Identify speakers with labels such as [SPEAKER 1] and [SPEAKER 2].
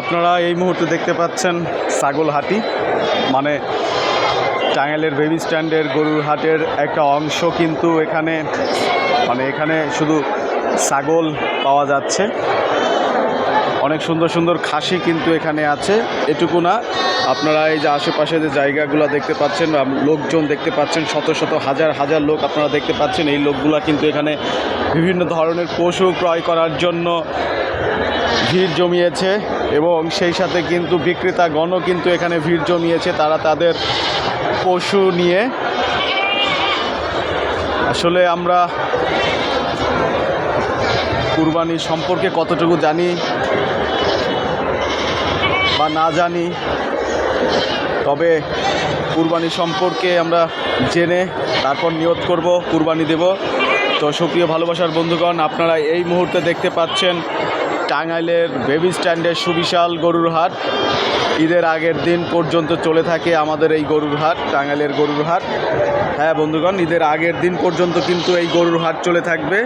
[SPEAKER 1] আপনারা এই মুহূর্তে দেখতে পাচ্ছেন ছাগল হাটি মানে টাঙ্গাইলের বেবি স্ট্যান্ডের গরুর হাটের একটা অংশ কিন্তু এখানে মানে এখানে শুধু ছাগল পাওয়া যাচ্ছে। অনেক সুন্দর সুন্দর খাসি কিন্তু এখানে আছে। এটুকু না, আপনারা এই যে আশেপাশে যে জায়গাগুলো দেখতে পাচ্ছেন লোকজন দেখতে পাচ্ছেন, শত শত হাজার হাজার লোক আপনারা দেখতে পাচ্ছেন, এই লোকগুলা কিন্তু এখানে বিভিন্ন ধরনের পশু ক্রয় করার জন্য ভিড় জমিয়েছে এবং সেই সাথে কিন্তু বিক্রেতাগণও কিন্তু এখানে ভিড় জমিয়েছে। তারা তাদের পশু নিয়ে। আসলে আমরা কুরবানি সম্পর্কে কতটুকু জানি বা না জানি, তবে কুরবানি সম্পর্কে আমরা জেনে তারপর নিয়ত করব, কুরবানি দেব। তো সুপ্রিয় ভালোবাসার বন্ধুগণ, আপনারা এই মুহূর্তে দেখতে পাচ্ছেন টাঙ্গাইলের বেবি স্ট্যান্ডে সুবিশাল গরুর হাট। ঈদের আগের দিন পর্যন্ত চলে থাকে আমাদের এই গরুর হাট, টাঙ্গাইলের গরুর হাট। হ্যাঁ বন্ধুগণ, ঈদের আগের দিন পর্যন্ত কিন্তু এই গরুর হাট চলে থাকবে।